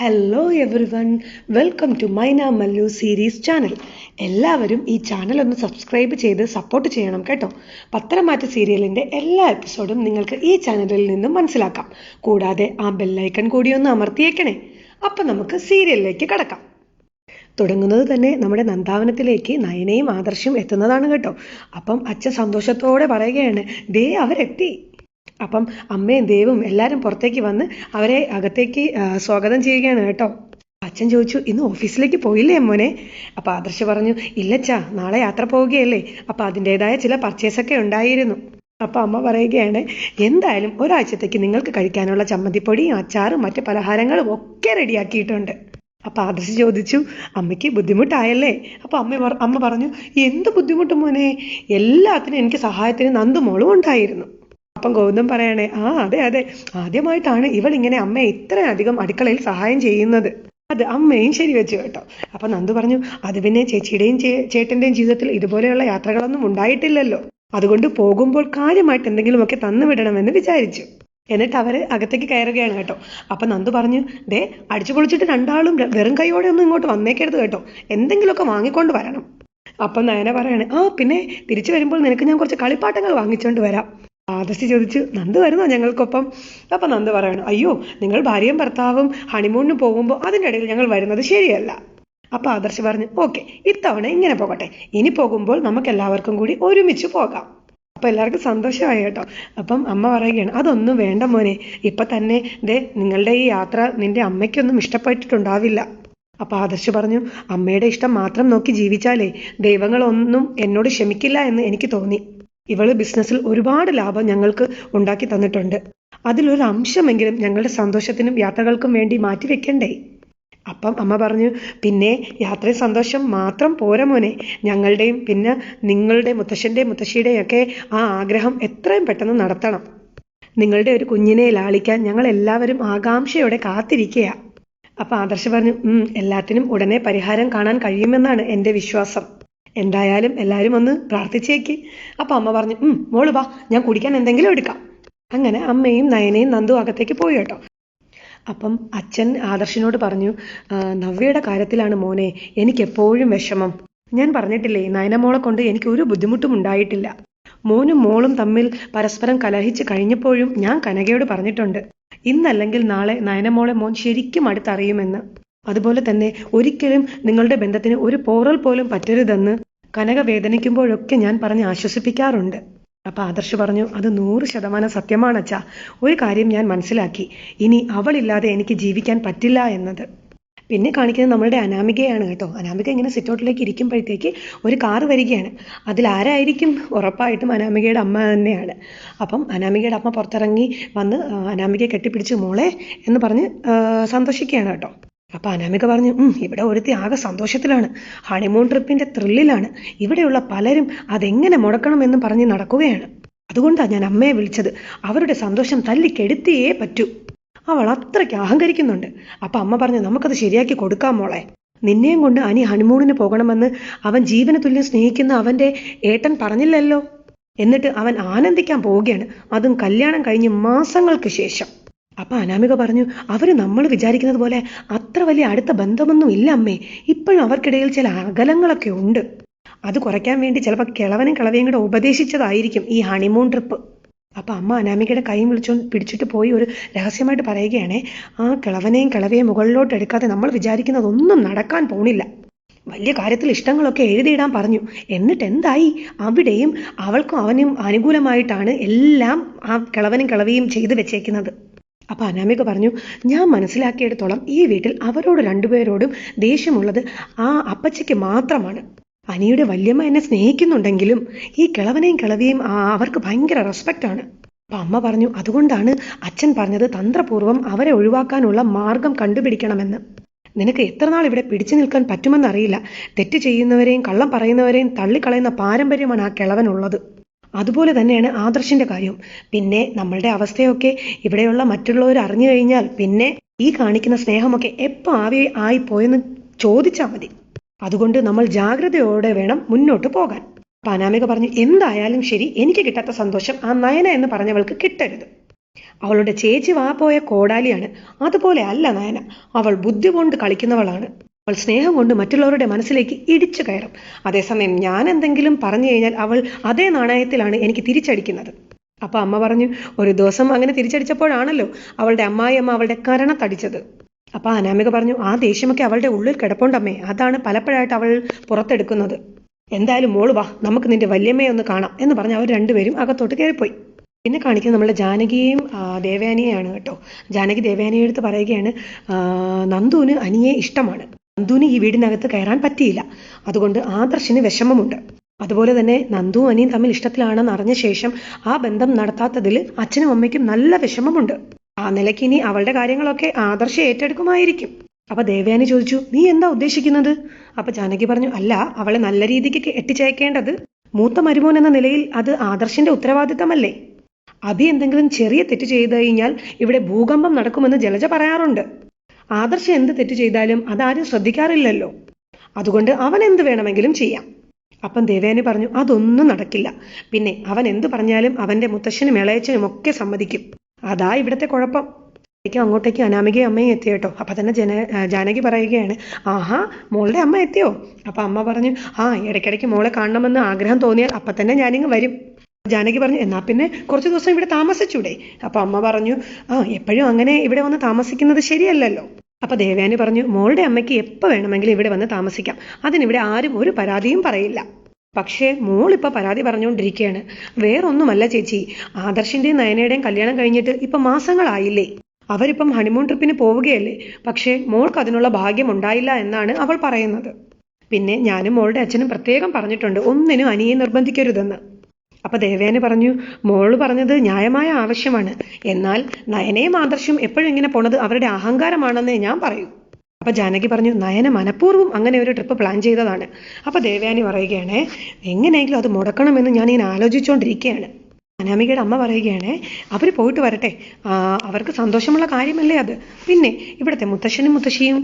Hello everyone welcome to Maina Mallu series channel എല്ലാവരും ഈ channel ഒന്ന് സബ്സ്ക്രൈബ് ചെയ്ത് സപ്പോർട്ട് ചെയ്യണം കേട്ടോ. പത്രമാറ്റ സീരിയലിന്റെ എല്ലാ എപ്പിസോഡും നിങ്ങൾക്ക് ഈ ചാനലിൽ നിന്നും മനസ്സിലാക്കാം. കൂടാതെ ആ ബെല്ലൈക്കൺ കൂടി ഒന്ന് അമർത്തിയേക്കണേ. അപ്പം നമുക്ക് സീരിയലിലേക്ക് കടക്കാം. തുടങ്ങുന്നത് തന്നെ നമ്മുടെ നന്ദാവനത്തിലേക്ക് നയനയും ആദർശവും എത്തുന്നതാണ് കേട്ടോ. അപ്പം അച്ഛൻ സന്തോഷത്തോടെ പറയുകയാണ് ദേ അവരെത്തി. അപ്പം അമ്മയും ദേവും എല്ലാവരും പുറത്തേക്ക് വന്ന് അവരെ അകത്തേക്ക് സ്വാഗതം ചെയ്യുകയാണ് കേട്ടോ. അച്ഛൻ ചോദിച്ചു ഇന്ന് ഓഫീസിലേക്ക് പോയില്ലേ മോനെ? അപ്പോൾ ആദർശ് പറഞ്ഞു ഇല്ലച്ചാ നാളെ യാത്ര പോവുകയല്ലേ. അപ്പോൾ അതിന്റെതായ ചില പർച്ചേസൊക്കെ ഉണ്ടായിരുന്നു. അപ്പോൾ അമ്മ പറയുകയാണ് എന്തായാലും ഒരാഴ്ചത്തേക്ക് നിങ്ങൾക്ക് കഴിക്കാനുള്ള ചമ്മന്തിപ്പൊടിയും അച്ചാറും മറ്റു പലഹാരങ്ങളും ഒക്കെ റെഡിയാക്കിയിട്ടുണ്ട്. അപ്പോൾ ആദർശ് ചോദിച്ചു അമ്മയ്ക്ക് ബുദ്ധിമുട്ടായല്ലേ? അപ്പോൾ അമ്മ അമ്മ പറഞ്ഞു എന്ത് ബുദ്ധിമുട്ട് മോനെ? എല്ലാത്തിനും എനിക്ക് സഹായത്തിന് നന്ദുമോളും ഉണ്ടായിരുന്നു. അപ്പം ഗൗതം പറയണേ ആ അതെ അതെ. ആദ്യമായിട്ടാണ് ഇവൾ ഇങ്ങനെ അമ്മയെ ഇത്രയധികം അടുക്കളയിൽ സഹായം ചെയ്യുന്നത്. അത് അമ്മയും ശരിവെച്ചു കേട്ടോ. അപ്പൊ നന്ദു പറഞ്ഞു അത് പിന്നെ ചേച്ചിയുടെയും ചേട്ടന്റെയും ജീവിതത്തിൽ ഇതുപോലെയുള്ള യാത്രകളൊന്നും ഉണ്ടായിട്ടില്ലല്ലോ. അതുകൊണ്ട് പോകുമ്പോൾ കാര്യമായിട്ട് എന്തെങ്കിലുമൊക്കെ തന്നു വിടണമെന്ന് വിചാരിച്ചു. എന്നിട്ട് അവർ അകത്തേക്ക് കയറുകയാണ് കേട്ടോ. അപ്പൊ നന്ദു പറഞ്ഞു ദേ അടിച്ചു പൊളിച്ചിട്ട് രണ്ടാളും വെറും കൈയോടെ ഒന്നും ഇങ്ങോട്ട് വന്നേക്കരുത് കേട്ടോ. എന്തെങ്കിലുമൊക്കെ വാങ്ങിക്കൊണ്ട് വരണം. അപ്പം നയന പറയാണ് ആ പിന്നെ തിരിച്ചു വരുമ്പോൾ നിനക്ക് ഞാൻ കുറച്ച് കളിപ്പാട്ടങ്ങൾ വാങ്ങിച്ചുകൊണ്ട് വരാം. ആദർശി ചോദിച്ചു നന്ദ് വരുന്നോ ഞങ്ങൾക്കൊപ്പം? അപ്പൊ നന്ദ് പറയണം അയ്യോ നിങ്ങൾ ഭാര്യയും ഭർത്താവും ഹണിമൂണിന് പോകുമ്പോൾ അതിന്റെ ഇടയിൽ ഞങ്ങൾ വരുന്നത് ശരിയല്ല. അപ്പൊ ആദർശ് പറഞ്ഞു ഓക്കെ ഇത്തവണ ഇങ്ങനെ പോകട്ടെ. ഇനി പോകുമ്പോൾ നമുക്ക് എല്ലാവർക്കും കൂടി ഒരുമിച്ച് പോകാം. അപ്പൊ എല്ലാവർക്കും സന്തോഷമായി കേട്ടോ. അപ്പം അമ്മ പറയുകയാണ് അതൊന്നും വേണ്ട മോനെ. ഇപ്പൊ തന്നെ ദേ നിങ്ങളുടെ ഈ യാത്ര നിന്റെ അമ്മയ്ക്കൊന്നും ഇഷ്ടപ്പെട്ടിട്ടുണ്ടാവില്ല. അപ്പോൾ ആദർശ് പറഞ്ഞു അമ്മയുടെ ഇഷ്ടം മാത്രം നോക്കി ജീവിച്ചാലേ ദൈവങ്ങളൊന്നും എന്നോട് ക്ഷമിക്കില്ല എന്ന് എനിക്ക് തോന്നി. ഇവൾ ബിസിനസ്സിൽ ഒരുപാട് ലാഭം ഞങ്ങൾക്ക് ഉണ്ടാക്കി തന്നിട്ടുണ്ട്. അതിലൊരു അംശമെങ്കിലും ഞങ്ങളുടെ സന്തോഷത്തിനും യാത്രകൾക്കും വേണ്ടി മാറ്റിവെക്കണ്ടേ അപ്പം അമ്മ പറഞ്ഞു പിന്നെ യാത്രയും സന്തോഷം മാത്രം പോരാ മോനെ. ഞങ്ങളുടെയും പിന്നെ നിങ്ങളുടെ മുത്തശ്ശന്റെയും മുത്തശ്ശിയുടെയും ഒക്കെ ആ ആഗ്രഹം എത്രയും പെട്ടെന്ന് നടത്തണം. നിങ്ങളുടെ ഒരു കുഞ്ഞിനെ ലാളിക്കാൻ ഞങ്ങൾ എല്ലാവരും ആകാംക്ഷയോടെ കാത്തിരിക്കുക അപ്പൊ ആദർശ പറഞ്ഞു എല്ലാത്തിനും ഉടനെ പരിഹാരം കാണാൻ കഴിയുമെന്നാണ് എന്റെ വിശ്വാസം. എന്തായാലും എല്ലാവരും ഒന്ന് പ്രാർത്ഥിച്ചേക്ക് അപ്പൊ അമ്മ പറഞ്ഞു മോൾ വാ ഞാൻ കുടിക്കാൻ എന്തെങ്കിലും എടുക്കാം. അങ്ങനെ അമ്മയും നയനയും നന്ദു അകത്തേക്ക് പോയി കേട്ടോ. അപ്പം അച്ഛൻ ആദർശിനോട് പറഞ്ഞു "ആ, നവ്യയുടെ കാര്യത്തിലാണ് മോനെ എനിക്ക് എപ്പോഴും വിഷമം. ഞാൻ പറഞ്ഞിട്ടില്ലേ നയനമോളെ കൊണ്ട് എനിക്ക് ഒരു ബുദ്ധിമുട്ടും ഉണ്ടായിട്ടില്ല. മോനും മോളും തമ്മിൽ പരസ്പരം കലഹിച്ച് കഴിഞ്ഞപ്പോഴും ഞാൻ കനകയോട് പറഞ്ഞിട്ടുണ്ട് ഇന്നല്ലെങ്കിൽ നാളെ നയനമോളെ മോൻ ശരിക്കും അടുത്തറിയുമെന്ന്. അതുപോലെ തന്നെ ഒരിക്കലും നിങ്ങളുടെ ബന്ധത്തിന് ഒരു പോറൽ പോലും പറ്റരുതെന്ന് കനക വേദനിക്കുമ്പോഴൊക്കെ ഞാൻ പറഞ്ഞ് ആശ്വസിപ്പിക്കാറുണ്ട്. അപ്പൊ ആദർശ് പറഞ്ഞു അത് നൂറ് ശതമാനം സത്യമാണ് അച്ഛാ ഒരു കാര്യം ഞാൻ മനസ്സിലാക്കി. ഇനി അവളില്ലാതെ എനിക്ക് ജീവിക്കാൻ പറ്റില്ല എന്നത്. പിന്നെ കാണിക്കുന്നത് നമ്മളുടെ അനാമികയാണ് കേട്ടോ. അനാമിക ഇങ്ങനെ സിറ്റൗട്ടിലേക്ക് ഇരിക്കുമ്പോഴത്തേക്ക് ഒരു കാറ് വരികയാണ്. അതിൽ ആരായിരിക്കും ഉറപ്പായിട്ടും അനാമികയുടെ അമ്മ തന്നെയാണ്. അപ്പം അനാമികയുടെ അമ്മ പുറത്തിറങ്ങി വന്ന് അനാമികയെ കെട്ടിപ്പിടിച്ച് മോളെ എന്ന് പറഞ്ഞ് സന്തോഷിക്കുകയാണ് കേട്ടോ. അപ്പൊ അനാമിക പറഞ്ഞു ഇവിടെ ഒരുത്തി ആകെ സന്തോഷത്തിലാണ്. ഹണിമൂൺ ട്രിപ്പിന്റെ ത്രില്ലിലാണ് ഇവിടെയുള്ള പലരും അതെങ്ങനെ മുടക്കണമെന്ന് പറഞ്ഞ് നടക്കുകയാണ്. അതുകൊണ്ടാണ് ഞാൻ അമ്മയെ വിളിച്ചത്. അവരുടെ സന്തോഷം തല്ലിക്കെടുത്തിയേ പറ്റൂ. അവൾ അത്രയ്ക്ക് അഹങ്കരിക്കുന്നുണ്ട്. അപ്പൊ അമ്മ പറഞ്ഞു നമുക്കത് ശരിയാക്കി കൊടുക്കാം മോളെ. നിന്നെയും കൊണ്ട് അനി ഹണിമൂണിന് പോകണമെന്ന് അവൻ ജീവന തുല്യം സ്നേഹിക്കുന്ന അവന്റെ ഏട്ടൻ പറഞ്ഞില്ലല്ലോ? എന്നിട്ട് അവൻ ആനന്ദിക്കാൻ പോവുകയാണ്. അതും കല്യാണം കഴിഞ്ഞ് മാസങ്ങൾക്ക് ശേഷം. അപ്പൊ അനാമിക പറഞ്ഞു അവർ നമ്മൾ വിചാരിക്കുന്നത് പോലെ അത്ര വലിയ അടുത്ത ബന്ധമൊന്നും ഇല്ല അമ്മേ. ഇപ്പോഴും അവർക്കിടയിൽ ചില അകലങ്ങളൊക്കെ ഉണ്ട്. അത് കുറയ്ക്കാൻ വേണ്ടി ചിലപ്പോൾ കിളവനും കിളവയും കൂടെ ഉപദേശിച്ചതായിരിക്കും ഈ ഹണിമൂൺ ട്രിപ്പ് അപ്പൊ അമ്മ അനാമികയുടെ കൈ വിളിച്ചോ പിടിച്ചിട്ട് പോയി ഒരു രഹസ്യമായിട്ട് പറയുകയാണേ ആ കിളവനെയും കിളവയെയും മുകളിലോട്ട് എടുക്കാതെ നമ്മൾ വിചാരിക്കുന്നതൊന്നും നടക്കാൻ പോണില്ല. വലിയ കാര്യത്തിൽ ഇഷ്ടങ്ങളൊക്കെ എഴുതിയിടാൻ പറഞ്ഞു. എന്നിട്ട് എന്തായി? അവിടെയും അവൾക്കും അവനും അനുകൂലമായിട്ടാണ് എല്ലാം ആ കിളവനും കിളവിയും ചെയ്തു വെച്ചേക്കുന്നത്. അപ്പൊ അനാമിക പറഞ്ഞു ഞാൻ മനസ്സിലാക്കിയിടത്തോളം ഈ വീട്ടിൽ അവരോട് രണ്ടുപേരോടും ദേഷ്യമുള്ളത് ആ അപ്പച്ചയ്ക്ക് മാത്രമാണ്. അനിയുടെ വല്യമ്മ എന്നെ സ്നേഹിക്കുന്നുണ്ടെങ്കിലും ഈ കിളവനെയും കിളവിയും അവർക്ക് ഭയങ്കര റെസ്പെക്റ്റ് ആണ്. അപ്പൊ അമ്മ പറഞ്ഞു അതുകൊണ്ടാണ് അച്ഛൻ പറഞ്ഞത് തന്ത്രപൂർവം അവരെ ഒഴിവാക്കാനുള്ള മാർഗം കണ്ടുപിടിക്കണമെന്ന്. നിനക്ക് എത്ര നാൾ ഇവിടെ പിടിച്ചു നിൽക്കാൻ പറ്റുമെന്നറിയില്ല തെറ്റ് ചെയ്യുന്നവരെയും കള്ളം പറയുന്നവരെയും തള്ളിക്കളയുന്ന പാരമ്പര്യമാണ് ആ കിളവനുള്ളത് അതുപോലെ തന്നെയാണ് ആദർശിന്റെ കാര്യം. പിന്നെ നമ്മളുടെ അവസ്ഥയൊക്കെ ഇവിടെയുള്ള മറ്റുള്ളവർ അറിഞ്ഞു കഴിഞ്ഞാൽ പിന്നെ ഈ കാണിക്കുന്ന സ്നേഹമൊക്കെ എപ്പോ ആവി ആയി പോയെന്ന് ചോദിച്ചാൽ മതി. അതുകൊണ്ട് നമ്മൾ ജാഗ്രതയോടെ വേണം മുന്നോട്ട് പോകാൻ. പാനാമിക പറഞ്ഞു എന്തായാലും ശരി എനിക്ക് കിട്ടാത്ത സന്തോഷം ആ നയന എന്ന് പറഞ്ഞവൾക്ക് കിട്ടരുത്. അവളുടെ ചേച്ചി വാ പോയ കോടാലിയാണ്. അതുപോലെ അല്ല നയന അവൾ ബുദ്ധി കൊണ്ട് കളിക്കുന്നവളാണ്. അവൾ സ്നേഹം കൊണ്ട് മറ്റുള്ളവരുടെ മനസ്സിലേക്ക് ഇടിച്ചു കയറും. അതേസമയം ഞാൻ എന്തെങ്കിലും പറഞ്ഞു കഴിഞ്ഞാൽ അവൾ അതേ നാണയത്തിലാണ് എനിക്ക് തിരിച്ചടിക്കുന്നത്. അപ്പൊ അമ്മ പറഞ്ഞു ഒരു ദിവസം അങ്ങനെ തിരിച്ചടിച്ചപ്പോഴാണല്ലോ അവളുടെ അമ്മായിയമ്മ അവളുടെ കരണത്തടിച്ചത് അപ്പൊ അനാമിക പറഞ്ഞു ആ ദേഷ്യമൊക്കെ അവളുടെ ഉള്ളിൽ കിടപ്പുണ്ടമ്മേ അതാണ് പലപ്പോഴായിട്ട് അവൾ പുറത്തെടുക്കുന്നത്. എന്തായാലും മോൾ വാ നമുക്ക് നിന്റെ വല്യമ്മയെ ഒന്ന് കാണാം എന്ന് പറഞ്ഞ് അവർ രണ്ടുപേരും അകത്തോട്ട് കയറിപ്പോയി. പിന്നെ കാണിക്കുന്നത് നമ്മളുടെ ജാനകിയും ദേവയാനിയെയാണ് കേട്ടോ. ജാനകി ദേവയാനിയെടുത്ത് പറയുകയാണ് നന്ദുവിന് അനിയെ ഇഷ്ടമാണ്. നന്ദുവിന് ഈ വീടിനകത്ത് കയറാൻ പറ്റിയില്ല. അതുകൊണ്ട് ആദർശിന് വിഷമമുണ്ട്. അതുപോലെ തന്നെ നന്ദു അനിയും തമ്മിൽ ഇഷ്ടത്തിലാണെന്ന് അറിഞ്ഞ ശേഷം ആ ബന്ധം നടത്താത്തതിൽ അച്ഛനും അമ്മയ്ക്കും നല്ല വിഷമമുണ്ട്. ആ നിലയ്ക്ക് ഇനി അവളുടെ കാര്യങ്ങളൊക്കെ ആദർശ ഏറ്റെടുക്കുമായിരിക്കും. അപ്പൊ ദേവയാനി ചോദിച്ചു നീ എന്താ ഉദ്ദേശിക്കുന്നത്? അപ്പൊ ജാനകി പറഞ്ഞു അല്ല അവളെ നല്ല രീതിക്ക് എട്ടിച്ചയക്കേണ്ടത് മൂത്ത മരുമോൻ എന്ന നിലയിൽ അത് ആദർശിന്റെ ഉത്തരവാദിത്തമല്ലേ? അഭി എന്തെങ്കിലും ചെറിയ തെറ്റ് ചെയ്തു കഴിഞ്ഞാൽ ഇവിടെ ഭൂകമ്പം നടക്കുമെന്ന് ജലജ പറയാറുണ്ട്. ആദർശം എന്ത് തെറ്റ് ചെയ്താലും അതാരും ശ്രദ്ധിക്കാറില്ലല്ലോ. അതുകൊണ്ട് അവൻ എന്ത് വേണമെങ്കിലും ചെയ്യാം. അപ്പം ദേവേനെ പറഞ്ഞു അതൊന്നും നടക്കില്ല. പിന്നെ അവൻ എന്ത് പറഞ്ഞാലും അവന്റെ മുത്തശ്ശനും ഇളയച്ചനും ഒക്കെ സമ്മതിക്കും. അതാ ഇവിടുത്തെ കുഴപ്പം. േക്കും അങ്ങോട്ടേക്ക് അനാമികയും അമ്മയും എത്തി കേട്ടോ. അപ്പൊ തന്നെ ജന ജാനകി പറയുകയാണ് ആഹാ മോളുടെ അമ്മ എത്തിയോ? അപ്പൊ അമ്മ പറഞ്ഞു ആ ഇടയ്ക്കിടയ്ക്ക് മോളെ കാണണമെന്ന് ആഗ്രഹം തോന്നിയാൽ അപ്പൊ തന്നെ ഞാനിങ്ങ് വരും. ജാനകി പറഞ്ഞു എന്നാ പിന്നെ കുറച്ച് ദിവസം ഇവിടെ താമസിച്ചൂടെ. അപ്പൊ അമ്മ പറഞ്ഞു ആ എപ്പോഴും അങ്ങനെ ഇവിടെ വന്ന് താമസിക്കുന്നത് ശരിയല്ലല്ലോ. അപ്പൊ ദേവയാനി പറഞ്ഞു മോളുടെ അമ്മയ്ക്ക് എപ്പോ വേണമെങ്കിലും ഇവിടെ വന്ന് താമസിക്കാം. അതിനിവിടെ ആരും ഒരു പരാതിയും പറയില്ല. പക്ഷേ ഇപ്പൊ പരാതി പറഞ്ഞുകൊണ്ടിരിക്കുകയാണ് വേറൊന്നുമല്ല ചേച്ചി ആദർശിന്റെയും നയനയുടെയും കല്യാണം കഴിഞ്ഞിട്ട് ഇപ്പൊ മാസങ്ങളായില്ലേ. അവരിപ്പം ഹണിമൂൺ ട്രിപ്പിന് പോവുകയല്ലേ. പക്ഷേ മോൾക്ക് അതിനുള്ള ഭാഗ്യം ഉണ്ടായില്ല എന്നാണ് അവൾ പറയുന്നത്. പിന്നെ ഞാനും മോളുടെ അച്ഛനും പ്രത്യേകം പറഞ്ഞിട്ടുണ്ട് ഒന്നിനും അനിയെ നിർബന്ധിക്കരുതെന്ന്. അപ്പൊ ദേവേന പറഞ്ഞു മോൾ പറഞ്ഞത് ന്യായമായ ആവശ്യമാണ്. എന്നാൽ നയനയും ആദർശം എപ്പോഴും ഇങ്ങനെ പോണത് അവരുടെ അഹങ്കാരമാണെന്ന് ഞാൻ പറയൂ. അപ്പൊ ജാനകി പറഞ്ഞു നയന മനഃപൂർവം അങ്ങനെ ഒരു ട്രിപ്പ് പ്ലാൻ ചെയ്തതാണ്. അപ്പൊ ദേവയാനി പറയുകയാണ് എങ്ങനെയെങ്കിലും അത് മുടക്കണമെന്ന് ഞാൻ ഇങ്ങനെ ആലോചിച്ചുകൊണ്ടിരിക്കുകയാണ് അനാമികയുടെ അമ്മ പറയുകയാണ് അവർ പോയിട്ട് വരട്ടെ. അവർക്ക് സന്തോഷമുള്ള കാര്യമല്ലേ അത്. പിന്നെ ഇവിടുത്തെ മുത്തശ്ശനും മുത്തശ്ശിയും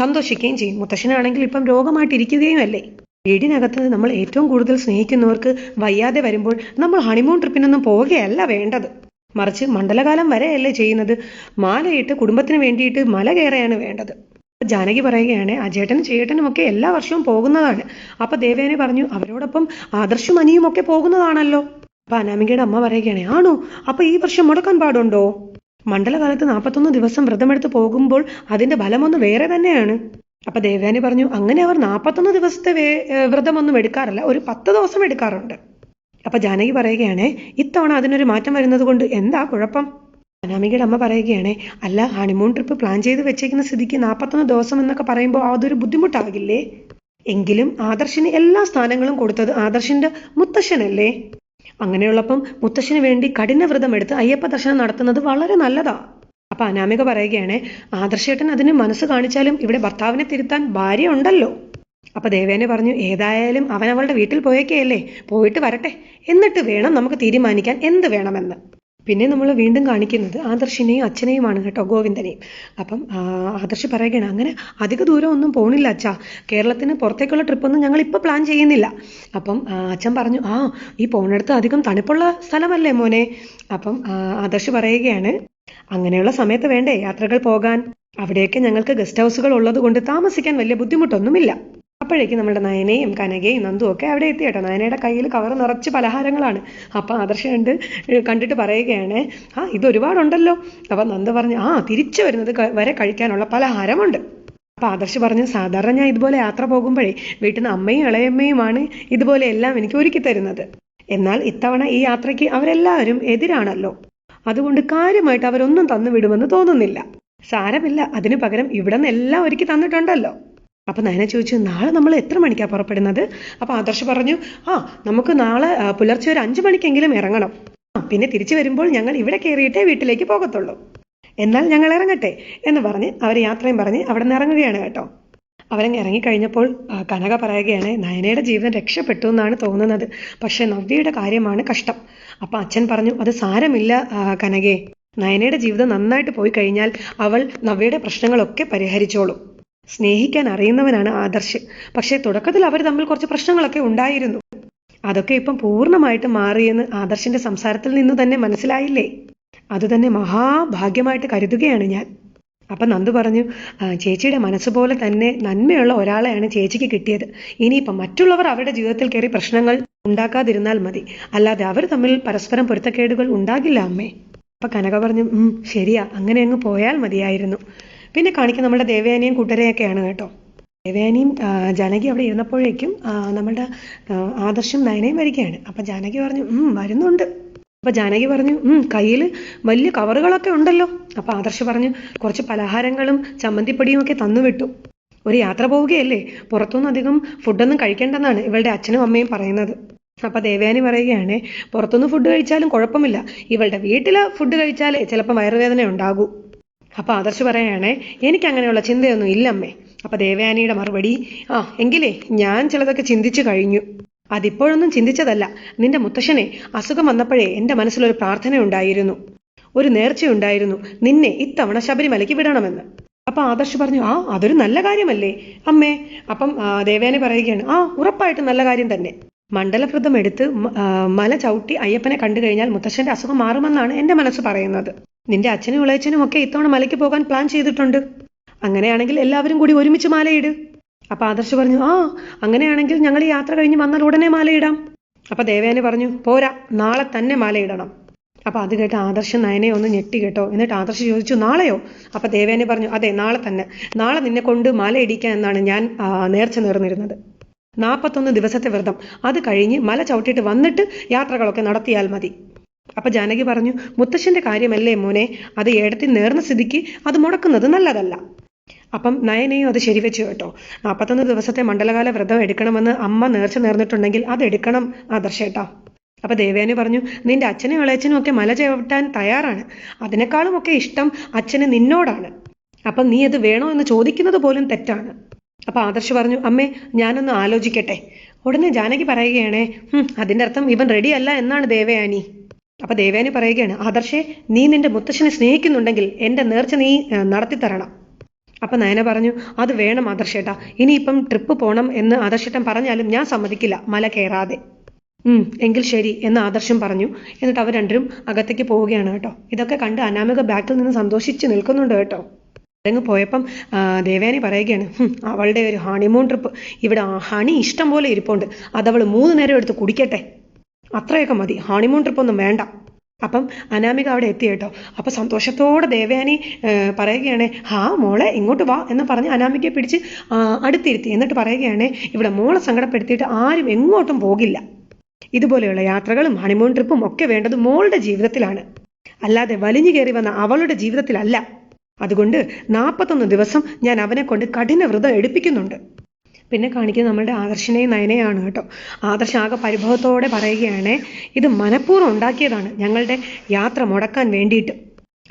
സന്തോഷിക്കുകയും ചെയ്യും. മുത്തശ്ശനാണെങ്കിൽ ഇപ്പം രോഗമായിട്ടിരിക്കുകയും അല്ലേ വീടിനകത്ത് നമ്മൾ ഏറ്റവും കൂടുതൽ സ്നേഹിക്കുന്നവർക്ക് വയ്യാതെ വരുമ്പോൾ നമ്മൾ ഹണിമൂൺ ട്രിപ്പിനൊന്നും പോവുകയല്ല വേണ്ടത്. മറിച്ച് മണ്ഡലകാലം വരെയല്ലേ ചെയ്യുന്നത്. മാലയിട്ട് കുടുംബത്തിന് വേണ്ടിയിട്ട് മല കയറുകയാണ് വേണ്ടത്. ജാനകി പറയുകയാണ് അജേട്ടനും ചേട്ടനും ഒക്കെ എല്ലാ വർഷവും പോകുന്നതാണ്. അപ്പൊ ദേവേനെ പറഞ്ഞു അവരോടൊപ്പം ആദർശും അനിയും ഒക്കെ പോകുന്നതാണല്ലോ. അപ്പൊ അനാമികയുടെ അമ്മ പറയുകയാണ് ആണോ? അപ്പൊ ഈ വർഷം മുടക്കാൻ പാടുണ്ടോ? മണ്ഡലകാലത്ത് നാൽപ്പത്തൊന്ന് ദിവസം വ്രതമെടുത്ത് പോകുമ്പോൾ അതിന്റെ ബലമൊന്ന് വേറെ തന്നെയാണ്. അപ്പൊ ദേവയാനി പറഞ്ഞു അങ്ങനെ അവർ നാൽപ്പത്തൊന്ന് ദിവസത്തെ വേ- വ്രതമൊന്നും എടുക്കാറില്ല. ഒരു പത്ത് ദിവസം എടുക്കാറുണ്ട്. അപ്പൊ ജാനകി പറയുകയാണ് ഇത്തവണ അതിനൊരു മാറ്റം വരുന്നത് കൊണ്ട് എന്താ കുഴപ്പം? അനാമികയുടെ അമ്മ പറയുകയാണ് അല്ല ഹണിമൂൺ ട്രിപ്പ് പ്ലാൻ ചെയ്ത് വെച്ചേക്കുന്ന സ്ഥിതിക്ക് നാൽപ്പത്തൊന്ന് ദിവസം എന്നൊക്കെ പറയുമ്പോൾ അതൊരു ബുദ്ധിമുട്ടാകില്ലേ? എങ്കിലും ആദർശിന് എല്ലാ സ്ഥാനങ്ങളും കൊടുത്തത് ആദർശിന്റെ മുത്തശ്ശനല്ലേ? അങ്ങനെയുള്ളപ്പം മുത്തശ്ശന് വേണ്ടി കഠിന വ്രതം എടുത്ത് അയ്യപ്പ ദർശനം നടത്തുന്നത് വളരെ നല്ലതാ. അപ്പൊ അനാമിക പറയുകയാണ് ആദർശേട്ടൻ അതിന് മനസ്സ് കാണിച്ചാലും ഇവിടെ ഭർത്താവിനെ തിരുത്താൻ ഭാര്യ ഉണ്ടല്ലോ. അപ്പൊ ദേവേനെ പറഞ്ഞു ഏതായാലും അവൻ അവളുടെ വീട്ടിൽ പോയേക്കേ അല്ലേ പോയിട്ട് വരട്ടെ. എന്നിട്ട് വേണം നമുക്ക് തീരുമാനിക്കാൻ എന്ത് വേണമെന്ന്. പിന്നെ നമ്മൾ വീണ്ടും കാണിക്കുന്നത് ആദർശിനെയും അച്ഛനെയുമാണ് കേട്ടോ ഗോവിന്ദനെയും. അപ്പം ആദർശ് പറയുകയാണ് അങ്ങനെ അധിക ദൂരം ഒന്നും പോണില്ല അച്ഛാ. കേരളത്തിന് പുറത്തേക്കുള്ള ട്രിപ്പൊന്നും ഞങ്ങൾ ഇപ്പൊ പ്ലാൻ ചെയ്യുന്നില്ല. അപ്പം അച്ഛൻ പറഞ്ഞു ആ ഈ പോണടുത്ത് അധികം തണുപ്പുള്ള സ്ഥലമല്ലേ മോനെ? അപ്പം ആദർശ് പറയുകയാണ് അങ്ങനെയുള്ള സമയത്ത് വേണ്ടേ യാത്രകൾ പോകാൻ? അവിടെയൊക്കെ ഞങ്ങൾക്ക് ഗസ്റ്റ് ഹൗസുകൾ ഉള്ളത് കൊണ്ട് താമസിക്കാൻ വലിയ ബുദ്ധിമുട്ടൊന്നുമില്ല. അപ്പോഴേക്ക് നമ്മുടെ നയനയും കനകയും നന്ദുവും ഒക്കെ അവിടെ എത്തി കേട്ടോ. നയനയുടെ കയ്യിൽ കവർ നിറച്ച് പലഹാരങ്ങളാണ്. അപ്പം ആദർശം കണ്ട് കണ്ടിട്ട് പറയുകയാണ് ആ ഇത് ഒരുപാടുണ്ടല്ലോ. അപ്പൊ നന്ദ പറഞ്ഞു ആ തിരിച്ചു വരുന്നത് വരെ കഴിക്കാനുള്ള പലഹാരമുണ്ട്. അപ്പോൾ ആദർശ് പറഞ്ഞു സാധാരണ ഞാൻ ഇതുപോലെ യാത്ര പോകുമ്പോഴേ വീട്ടിൽ നിന്ന് അമ്മയും ഇളയമ്മയുമാണ് ഇതുപോലെ എല്ലാം എനിക്ക് ഒരുക്കി തരുന്നത്. എന്നാൽ ഇത്തവണ ഈ യാത്രയ്ക്ക് അവരെല്ലാവരും എതിരാണല്ലോ. അതുകൊണ്ട് കാര്യമായിട്ട് അവരൊന്നും തന്നു വിടുമെന്ന് തോന്നുന്നില്ല. സാരമില്ല അതിനു പകരം ഇവിടെ നിന്ന് എല്ലാം ഒരുക്കി തന്നിട്ടുണ്ടല്ലോ. അപ്പൊ നയന ചോദിച്ചു നാളെ നമ്മൾ എത്ര മണിക്കാണ് പുറപ്പെടുന്നത്? അപ്പൊ ആദർശ് പറഞ്ഞു ആ നമുക്ക് നാളെ പുലർച്ചെ ഒരു അഞ്ചു മണിക്കെങ്കിലും ഇറങ്ങണം. പിന്നെ തിരിച്ചു വരുമ്പോൾ ഞങ്ങൾ ഇവിടെ കയറിയിട്ടേ വീട്ടിലേക്ക് പോകത്തുള്ളൂ. എന്നാൽ ഞങ്ങൾ ഇറങ്ങട്ടെ എന്ന് പറഞ്ഞ് അവർ യാത്രയും പറഞ്ഞ് അവിടെ നിന്ന് ഇറങ്ങുകയാണ് കേട്ടോ. അവരങ്ങ് ഇറങ്ങിക്കഴിഞ്ഞപ്പോൾ കനക പറയുകയാണ് നയനയുടെ ജീവൻ രക്ഷപ്പെട്ടു എന്നാണ് തോന്നുന്നത്. പക്ഷെ നവ്യയുടെ കാര്യമാണ് കഷ്ടം. അപ്പൊ അച്ഛൻ പറഞ്ഞു അത് സാരമില്ല കനകേ. നയനയുടെ ജീവിതം നന്നായിട്ട് പോയി കഴിഞ്ഞാൽ അവൾ നവ്യയുടെ പ്രശ്നങ്ങളൊക്കെ പരിഹരിച്ചോളും. സ്നേഹിക്കാൻ അറിയുന്നവനാണ് ആദർശ്. പക്ഷേ തുടക്കത്തിൽ അവർ തമ്മിൽ കുറച്ച് പ്രശ്നങ്ങളൊക്കെ ഉണ്ടായിരുന്നു. അതൊക്കെ ഇപ്പം പൂർണമായിട്ട് മാറിയെന്ന് ആദർശിന്റെ സംസാരത്തിൽ നിന്ന് തന്നെ മനസ്സിലായില്ലേ? അതുതന്നെ മഹാഭാഗ്യമായിട്ട് കരുതുകയാണ് ഞാൻ. അപ്പം നന്ദു പറഞ്ഞു ചേച്ചിയുടെ മനസ്സ് പോലെ തന്നെ നന്മയുള്ള ഒരാളെയാണ് ചേച്ചിക്ക് കിട്ടിയത്. ഇനിയിപ്പം മറ്റുള്ളവർ അവരുടെ ജീവിതത്തിൽ കയറി പ്രശ്നങ്ങൾ ഉണ്ടാക്കാതിരുന്നാൽ മതി. അല്ലാതെ അവർ തമ്മിൽ പരസ്പരം പൊരുത്തക്കേടുകൾ ഉണ്ടാകില്ല അമ്മേ. അപ്പൊ കനക പറഞ്ഞു ശരിയാ. അങ്ങനെ അങ്ങ് പോയാൽ മതിയായിരുന്നു. പിന്നെ കാണിക്കുന്ന നമ്മുടെ ദേവയാനിയും കൂട്ടരെയൊക്കെയാണ് കേട്ടോ. ദേവയാനിയും ജാനകി അവിടെ ഇരുന്നപ്പോഴേക്കും നമ്മുടെ ആദർശം നയനയും വരികയാണ്. അപ്പൊ ജാനകി പറഞ്ഞു ഉം വരുന്നുണ്ട്. അപ്പൊ ജാനകി പറഞ്ഞു ഉം കയ്യിൽ വലിയ കവറുകളൊക്കെ ഉണ്ടല്ലോ. അപ്പൊ ആദർശ് പറഞ്ഞു കുറച്ച് പലഹാരങ്ങളും ചമ്മന്തിപ്പൊടിയും ഒക്കെ തന്നു വിട്ടു ഒരു യാത്ര പോവുകയല്ലേ? പുറത്തുനിന്ന് അധികം ഫുഡൊന്നും കഴിക്കേണ്ടെന്നാണ് ഇവളുടെ അച്ഛനും അമ്മയും പറയുന്നത്. അപ്പൊ ദേവയാനി പറയുകയാണ് പുറത്തുനിന്ന് ഫുഡ് കഴിച്ചാലും കുഴപ്പമില്ല. ഇവളുടെ വീട്ടിലെ ഫുഡ് കഴിച്ചാലേ ചിലപ്പോൾ വയറുവേദന ഉണ്ടാകൂ. അപ്പൊ ആദർശ് പറയുകയാണേ എനിക്ക് അങ്ങനെയുള്ള ചിന്തയൊന്നും ഇല്ലമ്മേ. അപ്പോൾ ദേവയാനിയുടെ മറുപടി ആ എങ്കിലേ ഞാൻ ചിലതൊക്കെ ചിന്തിച്ചു കഴിഞ്ഞു. അതിപ്പോഴൊന്നും ചിന്തിച്ചതല്ല. നിന്റെ മുത്തശ്ശനെ അസുഖം വന്നപ്പോഴേ എന്റെ മനസ്സിലൊരു പ്രാർത്ഥന ഉണ്ടായിരുന്നു. ഒരു നേർച്ചയുണ്ടായിരുന്നു നിന്നെ ഇത്തവണ ശബരിമലയ്ക്ക് വിടണമെന്ന്. അപ്പൊ ആദർശ് പറഞ്ഞു ആ അതൊരു നല്ല കാര്യമല്ലേ? അമ്മേ അപ്പം ദേവയാനി പറയുകയാണ് ആ ഉറപ്പായിട്ടും നല്ല കാര്യം തന്നെ. മണ്ഡലവ്രതം എടുത്ത് മല ചവിട്ടി അയ്യപ്പനെ കണ്ടു കഴിഞ്ഞാൽ മുത്തശ്ശന്റെ അസുഖം മാറുമെന്നാണ് എന്റെ മനസ്സ് പറയുന്നത്. നിന്റെ അച്ഛനും ഇളയച്ചനും ഒക്കെ ഇത്തവണ മലയ്ക്ക് പോകാൻ പ്ലാൻ ചെയ്തിട്ടുണ്ട്. അങ്ങനെയാണെങ്കിൽ എല്ലാവരും കൂടി ഒരുമിച്ച് മാലയിട്. അപ്പൊ ആദർശ് പറഞ്ഞു ആ അങ്ങനെയാണെങ്കിൽ ഞങ്ങൾ ഈ യാത്ര കഴിഞ്ഞ് വന്നാൽ ഉടനെ മാലയിടാം. അപ്പൊ ദേവയാനി പറഞ്ഞു പോരാ നാളെ തന്നെ മാലയിടണം. അപ്പൊ അത് കേട്ട് ആദർശ് നയനെ ഒന്ന് ഞെട്ടി കേട്ടോ. എന്നിട്ട് ആദർശ് ചോദിച്ചു നാളെയോ? അപ്പൊ ദേവയാനി പറഞ്ഞു അതെ നാളെ തന്നെ. നാളെ നിന്നെ കൊണ്ട് മാല ഇടിക്കാൻ എന്നാണ് ഞാൻ നേർച്ച നേർന്നിരുന്നത്. നാൽപ്പത്തൊന്ന് ദിവസത്തെ വ്രതം. അത് കഴിഞ്ഞ് മല ചവിട്ടിയിട്ട് വന്നിട്ട് യാത്രകളൊക്കെ നടത്തിയാൽ മതി. അപ്പൊ ജാനകി പറഞ്ഞു മുത്തശ്ശന്റെ കാര്യമല്ലേ മോനെ? അത് ഏടത്തി നേർന്ന സ്ഥിതിക്ക് അത് മുടക്കുന്നത് നല്ലതല്ല. അപ്പം നയനെയും അത് ശരിവെച്ചു കേട്ടോ. നാൽപ്പത്തൊന്ന് ദിവസത്തെ മണ്ഡലകാല വ്രതം എടുക്കണമെന്ന് അമ്മ നേർച്ച നേർന്നിട്ടുണ്ടെങ്കിൽ അത് എടുക്കണം ആദർശേട്ടാ അപ്പൊ ദേവേനു പറഞ്ഞു നിന്റെ അച്ഛനും ഇളയച്ചനും ഒക്കെ മല ചവിട്ടാൻ തയ്യാറാണ്. അതിനേക്കാളും ഒക്കെ ഇഷ്ടം അച്ഛന് നിന്നോടാണ്. അപ്പം നീ അത് വേണോ എന്ന് ചോദിക്കുന്നത് പോലും തെറ്റാണ്. അപ്പൊ ആദർശ് പറഞ്ഞു അമ്മേ ഞാനൊന്ന് ആലോചിക്കട്ടെ. ഉടനെ ജാനകി പറയുകയാണേ അതിന്റെ അർത്ഥം ഇവൻ റെഡിയല്ല എന്നാണ് ദേവയാനി. അപ്പൊ ദേവയാനി പറയുകയാണ് ആദർശേ നീ നിന്റെ മുത്തശ്ശനെ സ്നേഹിക്കുന്നുണ്ടെങ്കിൽ എന്റെ നേർച്ച നീ നടത്തി നടത്തിത്തരണം അപ്പൊ നയന പറഞ്ഞു അത് വേണം ആദർശേട്ടാ ഇനിയിപ്പം ട്രിപ്പ് പോണം എന്ന് ആദർശേട്ടൻ പറഞ്ഞാലും ഞാൻ സമ്മതിക്കില്ല മല കയറാതെ. ഉം എങ്കിൽ ശരി എന്ന് ആദർശം പറഞ്ഞു. എന്നിട്ട് അവർ രണ്ടും അകത്തേക്ക് പോവുകയാണ് കേട്ടോ. ഇതൊക്കെ കണ്ട് അനാമിക ബാക്കിൽ നിന്ന് സന്തോഷിച്ച് നിൽക്കുന്നുണ്ട് കേട്ടോ. അതങ്ങ് പോയപ്പം ദേവയാനി പറയുകയാണ് അവളുടെ ഒരു ഹണിമൂൺ ട്രിപ്പ് ഇവിടെ ഹണി ഇഷ്ടം പോലെ ഇരിപ്പുണ്ട്. അതവൾ മൂന്ന് നേരം എടുത്ത് കുടിക്കട്ടെ. അത്രയൊക്കെ മതി. ഹണിമൂൺ ട്രിപ്പൊന്നും വേണ്ട. അപ്പം അനാമിക അവിടെ എത്തി കേട്ടോ. അപ്പം സന്തോഷത്തോടെ ദേവയാനി പറയുകയാണ് ഹാ മോളെ ഇങ്ങോട്ട് വാ എന്ന് പറഞ്ഞ് അനാമികയെ പിടിച്ച് അടുത്തിരുത്തി. എന്നിട്ട് പറയുകയാണ് ഇവിടെ മോളെ സങ്കടപ്പെടുത്തിയിട്ട് ആരും എങ്ങോട്ടും പോകില്ല. ഇതുപോലെയുള്ള യാത്രകളും ഹണിമൂൺ ട്രിപ്പും ഒക്കെ വേണ്ടത് മോളുടെ ജീവിതത്തിലാണ്. അല്ലാതെ വലിഞ്ഞു കയറി വന്ന അവളുടെ ജീവിതത്തിലല്ല. അതുകൊണ്ട് നാൽപ്പത്തൊന്ന് ദിവസം ഞാൻ അവനെ കൊണ്ട് കഠിന വ്രതം എടുപ്പിക്കുന്നുണ്ട്. പിന്നെ കാണിക്കുന്നത് നമ്മളുടെ ആദർശനെയും നയനെയാണ് കേട്ടോ. ആദർശ ആകെ പരിഭവത്തോടെ പറയുകയാണ് ഇത് മനഃപൂർവം ഉണ്ടാക്കിയതാണ്. ഞങ്ങളുടെ യാത്ര മുടക്കാൻ വേണ്ടിയിട്ട്.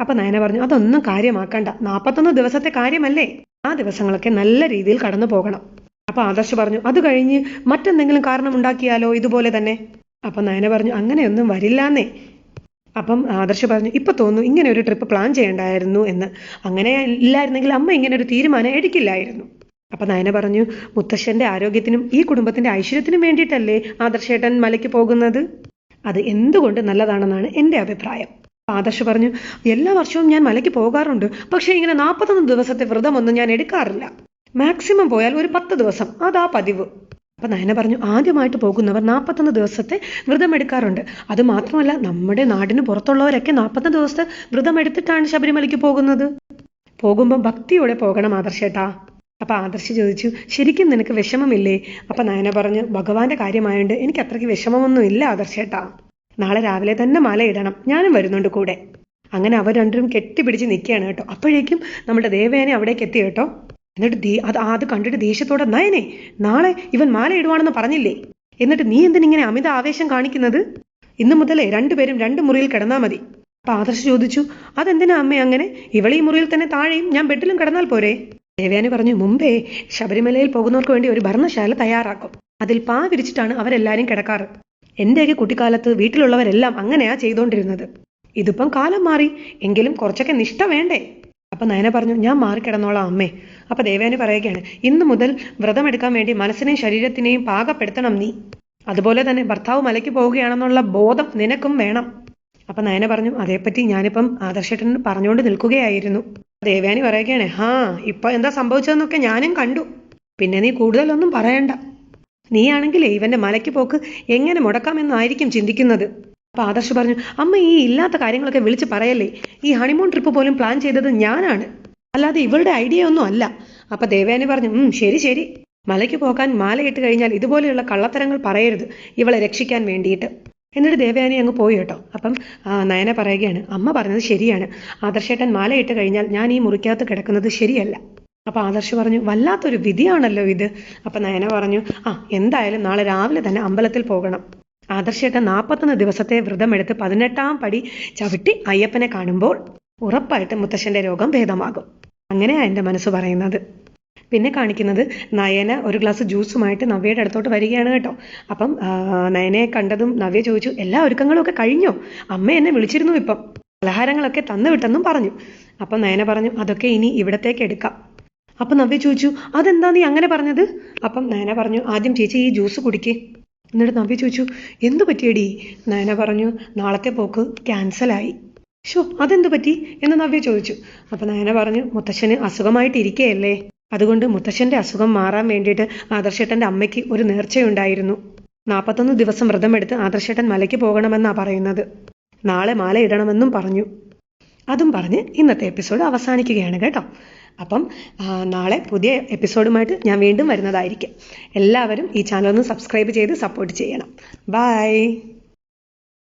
അപ്പൊ നയന പറഞ്ഞു അതൊന്നും കാര്യമാക്കണ്ട. നാൽപ്പത്തൊന്ന് ദിവസത്തെ കാര്യമല്ലേ? ആ ദിവസങ്ങളൊക്കെ നല്ല രീതിയിൽ കടന്നു പോകണം. അപ്പൊ ആദർശ് പറഞ്ഞു അത് കഴിഞ്ഞ് മറ്റെന്തെങ്കിലും കാരണം ഉണ്ടാക്കിയാലോ ഇതുപോലെ തന്നെ? അപ്പൊ നയന പറഞ്ഞു അങ്ങനെയൊന്നും വരില്ലാന്നേ. അപ്പം ആദർശ് പറഞ്ഞു ഇപ്പൊ തോന്നുന്നു ഇങ്ങനെ ഒരു ട്രിപ്പ് പ്ലാൻ ചെയ്യണ്ടായിരുന്നു എന്ന്. അങ്ങനെ ഇല്ലായിരുന്നെങ്കിൽ അമ്മ ഇങ്ങനെ ഒരു തീരുമാനം എടുക്കില്ലായിരുന്നു. അപ്പൊ നയന പറഞ്ഞു മുത്തശ്ശന്റെ ആരോഗ്യത്തിനും ഈ കുടുംബത്തിന്റെ ഐശ്വര്യത്തിനും വേണ്ടിയിട്ടല്ലേ ആദർശേട്ടൻ മലയ്ക്ക് പോകുന്നത്? അത് എന്തുകൊണ്ട് നല്ലതാണെന്നാണ് എന്റെ അഭിപ്രായം. ആദർശ് പറഞ്ഞു എല്ലാ വർഷവും ഞാൻ മലയ്ക്ക് പോകാറുണ്ട് പക്ഷേ ഇങ്ങനെ നാൽപ്പത്തൊന്ന് ദിവസത്തെ വ്രതമൊന്നും ഞാൻ എടുക്കാറില്ല. മാക്സിമം പോയാൽ ഒരു പത്ത് ദിവസം. അതാ പതിവ്. അപ്പൊ നയന പറഞ്ഞു ആദ്യമായിട്ട് പോകുന്നവർ നാൽപ്പത്തൊന്ന് ദിവസത്തെ വ്രതം എടുക്കാറുണ്ട്. അത് മാത്രമല്ല നമ്മുടെ നാടിന് പുറത്തുള്ളവരൊക്കെ നാൽപ്പത്തൊന്ന് ദിവസത്തെ വ്രതം എടുത്തിട്ടാണ് ശബരിമലയ്ക്ക് പോകുന്നത്. പോകുമ്പോൾ ഭക്തിയോടെ പോകണം ആദർശേട്ടാ. അപ്പൊ ആദർശ് ചോദിച്ചു ശരിക്കും നിനക്ക് വിഷമമില്ലേ? അപ്പൊ നയന പറഞ്ഞു ഭഗവാന്റെ കാര്യമായോണ്ട് എനിക്ക് അത്രയ്ക്ക് വിഷമമൊന്നും ഇല്ല ആദർശേട്ടാ. നാളെ രാവിലെ തന്നെ മാല ഇടണം. ഞാനും വരുന്നുണ്ട് കൂടെ. അങ്ങനെ അവർ രണ്ടും കെട്ടിപ്പിടിച്ച് നിൽക്കുകയാണ് കേട്ടോ. അപ്പോഴേക്കും നമ്മുടെ ദേവേനെ അവിടേക്ക് എത്തി കേട്ടോ. എന്നിട്ട് ദേ- അത് അത് കണ്ടിട്ട് ദേഷ്യത്തോടെ നയനെ നാളെ ഇവൻ മാല ഇടുവാണെന്ന് പറഞ്ഞില്ലേ? എന്നിട്ട് നീ എന്തിനിങ്ങനെ അമിത ആവേശം കാണിക്കുന്നത്? ഇന്നു മുതലേ രണ്ടുപേരും രണ്ട് മുറിയിൽ കിടന്നാൽ മതി. അപ്പൊ ആദർശ് ചോദിച്ചു അതെന്തിനാ അമ്മേ അങ്ങനെ? ഇവളീ മുറിയിൽ തന്നെ താഴെയും ഞാൻ ബെഡിലും കിടന്നാൽ പോരെ? ദേവയാനി പറഞ്ഞു മുമ്പേ ശബരിമലയിൽ പോകുന്നവർക്ക് വേണ്ടി ഒരു ഭരണശാല തയ്യാറാക്കും. അതിൽ പാ വിരിച്ചിട്ടാണ് അവരെല്ലാരും കിടക്കാറ്. എന്റെയൊക്കെ കുട്ടിക്കാലത്ത് വീട്ടിലുള്ളവരെല്ലാം അങ്ങനെയാ ചെയ്തുകൊണ്ടിരുന്നത് ഇതിപ്പം കാലം മാറി എങ്കിലും കുറച്ചൊക്കെ നിഷ്ഠ വേണ്ടേ? അപ്പൊ നയന പറഞ്ഞു ഞാൻ മാറിക്കിടന്നോളാം അമ്മേ. അപ്പൊ ദേവയാനി പറയുകയാണ് ഇന്നു മുതൽ വ്രതമെടുക്കാൻ വേണ്ടി മനസ്സിനെയും ശരീരത്തിനെയും പാകപ്പെടുത്തണം നീ. അതുപോലെ തന്നെ ഭർത്താവ് മലയ്ക്ക് പോവുകയാണെന്നുള്ള ബോധം നിനക്കും വേണം. അപ്പം നയന പറഞ്ഞു അതേപ്പറ്റി ഞാനിപ്പം ആദർശേട്ടൻ പറഞ്ഞുകൊണ്ട് നിൽക്കുകയായിരുന്നു. ദേവയാനി പറയുകയാണ് ഹാ ഇപ്പൊ എന്താ സംഭവിച്ചതെന്നൊക്കെ ഞാനും കണ്ടു. പിന്നെ നീ കൂടുതലൊന്നും പറയണ്ട. നീയാണെങ്കിലേ ഇവന്റെ മലയ്ക്ക് പോക്ക് എങ്ങനെ മുടക്കാമെന്നായിരിക്കും ചിന്തിക്കുന്നത്. അപ്പൊ ആദർശ് പറഞ്ഞു അമ്മ ഈ ഇല്ലാത്ത കാര്യങ്ങളൊക്കെ വിളിച്ച് പറയല്ലേ? ഈ ഹണിമൂൺ ട്രിപ്പ് പോലും പ്ലാൻ ചെയ്തത് ഞാനാണ്. അല്ലാതെ ഇവളുടെ ഐഡിയ ഒന്നും അല്ല. അപ്പൊ ദേവയാനി പറഞ്ഞു ഉം ശരി ശരി. മലയ്ക്ക് പോകാൻ മാലയിട്ട് കഴിഞ്ഞാൽ ഇതുപോലെയുള്ള കള്ളത്തരങ്ങൾ പറയരുത്. ഇവളെ രക്ഷിക്കാൻ വേണ്ടിയിട്ട്. എന്നിട്ട് ദേവയാനി അങ്ങ് പോയി കേട്ടോ. അപ്പം നയന പറയുകയാണ് അമ്മ പറഞ്ഞത് ശരിയാണ്. ആദർശേട്ടൻ മാലയിട്ട് കഴിഞ്ഞാൽ ഞാൻ ഈ മുറിക്കകത്ത് കിടക്കുന്നത് ശരിയല്ല. അപ്പൊ ആദർശ് പറഞ്ഞു വല്ലാത്തൊരു വിധിയാണല്ലോ ഇത്. അപ്പൊ നയന പറഞ്ഞു ആ എന്തായാലും നാളെ രാവിലെ തന്നെ അമ്പലത്തിൽ പോകണം. ആദർശേട്ടൻ നാൽപ്പത്തൊന്ന് ദിവസത്തെ വ്രതമെടുത്ത് പതിനെട്ടാം പടി ചവിട്ടി അയ്യപ്പനെ കാണുമ്പോൾ ഉറപ്പായിട്ട് മുത്തശ്ശന്റെ രോഗം ഭേദമാകും. അങ്ങനെയാണ് എന്റെ മനസ്സ് പറയുന്നത്. പിന്നെ കാണിക്കുന്നത് നയന ഒരു ഗ്ലാസ് ജ്യൂസുമായിട്ട് നവ്യയുടെ അടുത്തോട്ട് വരികയാണ് കേട്ടോ. അപ്പം നയനയെ കണ്ടതും നവ്യ ചോദിച്ചു എല്ലാ ഒരുക്കങ്ങളും ഒക്കെ കഴിഞ്ഞോ? അമ്മ എന്നെ വിളിച്ചിരുന്നു ഇപ്പം. പലഹാരങ്ങളൊക്കെ തന്നു വിട്ടെന്നും പറഞ്ഞു. അപ്പം നയന പറഞ്ഞു അതൊക്കെ ഇനി ഇവിടത്തേക്ക് എടുക്കാം. അപ്പൊ നവ്യ ചോദിച്ചു അതെന്താ നീ അങ്ങനെ പറഞ്ഞത്? അപ്പം നയന പറഞ്ഞു ആദ്യം ചേച്ചി ഈ ജ്യൂസ് കുടിക്കേ. എന്നിട്ട് നവ്യ ചോദിച്ചു എന്തു പറ്റിയടി? നയന പറഞ്ഞു നാളത്തെ പോക്ക് ക്യാൻസലായി. ഷോ അതെന്തു പറ്റി? എന്ന് നവ്യ ചോദിച്ചു. അപ്പം നയന പറഞ്ഞു മുത്തശ്ശന് അസുഖമായിട്ട് ഇരിക്കുകയല്ലേ അതുകൊണ്ട് മുത്തശ്ശന്റെ അസുഖം മാറാൻ വേണ്ടിയിട്ട് ആദർശേട്ടന്റെ അമ്മയ്ക്ക് ഒരു നേർച്ചയുണ്ടായിരുന്നു. നാൽപ്പത്തൊന്ന് ദിവസം വ്രതമെടുത്ത് ആദർശേട്ടൻ മലയ്ക്ക് പോകണമെന്നാ പറയുന്നത്. നാളെ മാല ഇടണമെന്നും പറഞ്ഞു. അതും പറഞ്ഞ് ഇന്നത്തെ എപ്പിസോഡ് അവസാനിക്കുകയാണ് കേട്ടോ. അപ്പം നാളെ പുതിയ എപ്പിസോഡുമായിട്ട് ഞാൻ വീണ്ടും വരുന്നതായിരിക്കും. എല്ലാവരും ഈ ചാനൽ ഒന്ന് സബ്സ്ക്രൈബ് ചെയ്ത് സപ്പോർട്ട് ചെയ്യണം. ബൈ.